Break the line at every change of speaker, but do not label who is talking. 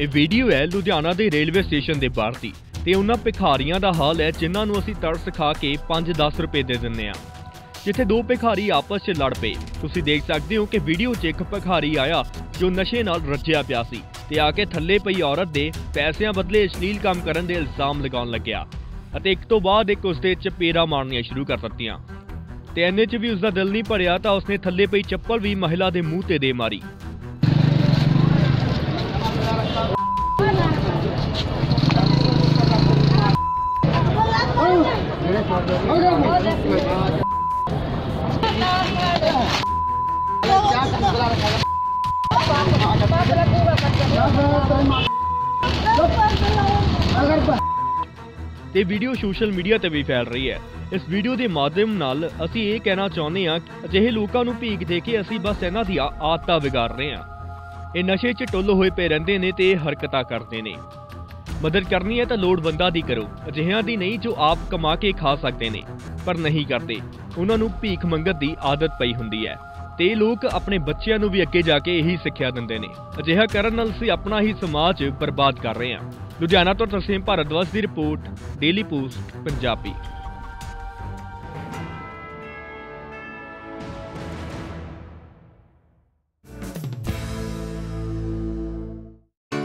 ਇਹ ਵੀਡੀਓ ਹੈ ਲੁਧਿਆਣਾ ਦੇ ਰੇਲਵੇ ਸਟੇਸ਼ਨ ਦੇ ਬਾਹਰ ਦੀ ਤੇ ਉਹਨਾਂ ਭਿਖਾਰੀਆਂ ਦਾ ਹਾਲ ਹੈ ਜਿਨ੍ਹਾਂ ਨੂੰ ਅਸੀਂ ਤਰਸ ਖਾ ਕੇ 5-10 ਰੁਪਏ ਦੇ ਦਿੰਨੇ ਆ ਜਿੱਥੇ ਦੋ ਭਿਖਾਰੀ ਆਪਸ 'ਚ ਲੜ ਪਏ। ਤੁਸੀਂ ਦੇਖ ਸਕਦੇ ਹੋ ਕਿ ਵੀਡੀਓ 'ਚ ਇੱਕ ਭਿਖਾਰੀ ਆਇਆ ਜੋ ਨਸ਼ੇ ਨਾਲ ਰੱਜਿਆ ਪਿਆ ਸੀ ਤੇ ਆ ਕੇ ਥੱਲੇ ਪਈ ਔਰਤ ਦੇ ਪੈਸਿਆਂ ਬਦਲੇ ਅਸ਼ਲੀਲ ਕੰਮ ਕਰਨ ਦੇ ਇਲਜ਼ਾਮ ਲਗਾਉਣ ਲੱਗਿਆ ਅਤੇ ਇੱਕ ਤੋਂ ਬਾਅਦ ਇੱਕ ਉਸਦੇ ਚਪੇੜਾ ਮਾਰਨੀਆਂ ਸ਼ੁਰੂ ਕਰ ਦਿੱਤੀਆਂ। ਤੇ ਐਨੇ 'ਚ ਵੀ ਉਸਦਾ ਦਿਲ ਨਹੀਂ ਭਰਿਆ ਤਾਂ ਉਸਨੇ ਥੱਲੇ ਪਈ ਚੱਪਲ ਵੀ ਮਹਿਲਾ ਦੇ ਮੂੰਹ ਤੇ ਦੇ ਮਾਰੀ। ਤੇ ਵੀਡੀਓ ਸੋਸ਼ਲ ਮੀਡੀਆ ਤੇ ਵੀ ਫੈਲ ਰਹੀ ਹੈ। ਇਸ ਵੀਡੀਓ ਦੇ ਮਾਧਿਅਮ ਨਾਲ ਅਸੀਂ ਇਹ ਕਹਿਣਾ ਚਾਹੁੰਦੇ ਹਾਂ ਕਿ ਅਜਿਹੇ ਲੋਕਾਂ ਨੂੰ ਭੀਖ ਦੇ ਕੇ ਅਸੀਂ ਬਸ ਇਹਨਾਂ ਦੀ ਆਦਤਾਂ ਵਿਗਾੜ ਰਹੇ ਹਾਂ। ਇਹ ਨਸ਼ੇ 'ਚ ਟੁੱਲ ਹੋਏ ਪਏ ਰਹਿੰਦੇ ਨੇ ਤੇ ਇਹ ਹਰਕਤਾਂ ਕਰਦੇ ਨੇ। ਮਦਦ ਕਰਨੀ ਹੈ ਤਾਂ ਲੋੜਵੰਦਾਂ ਦੀ ਕਰੋ। ਅਜਿਹਿਆਂ ਦੀ ਨਹੀਂ ਜੋ ਆਪ ਕਮਾ ਕੇ ਖਾ ਸਕਦੇ ਨੇ, ਪਰ ਨਹੀਂ ਕਰਦੇ। ਉਹਨਾਂ ਨੂੰ ਭੀਖ ਮੰਗਤ ਦੀ ਆਦਤ ਪਈ ਹੁੰਦੀ ਹੈ। ਤੇ ਲੋਕ ਆਪਣੇ ਬੱਚਿਆਂ ਨੂੰ ਵੀ ਅੱਗੇ ਜਾ ਕੇ ਇਹੀ ਸਿੱਖਿਆ ਦਿੰਦੇ ਨੇ। ਅਜਿਹਾ ਕਰਨ ਨਾਲ ਅਸੀਂ ਆਪਣਾ ਹੀ ਸਮਾਜ ਬਰਬਾਦ ਕਰ ਰਹੇ ਹਾਂ। ਲੁਧਿਆਣਾ ਤੋਂ ਤਰਸੇਮ ਭਾਰਦਵਾਜ ਦੀ ਰਿਪੋਰਟ, ਡੇਲੀ ਪੋਸਟ, ਪੰਜਾਬੀ।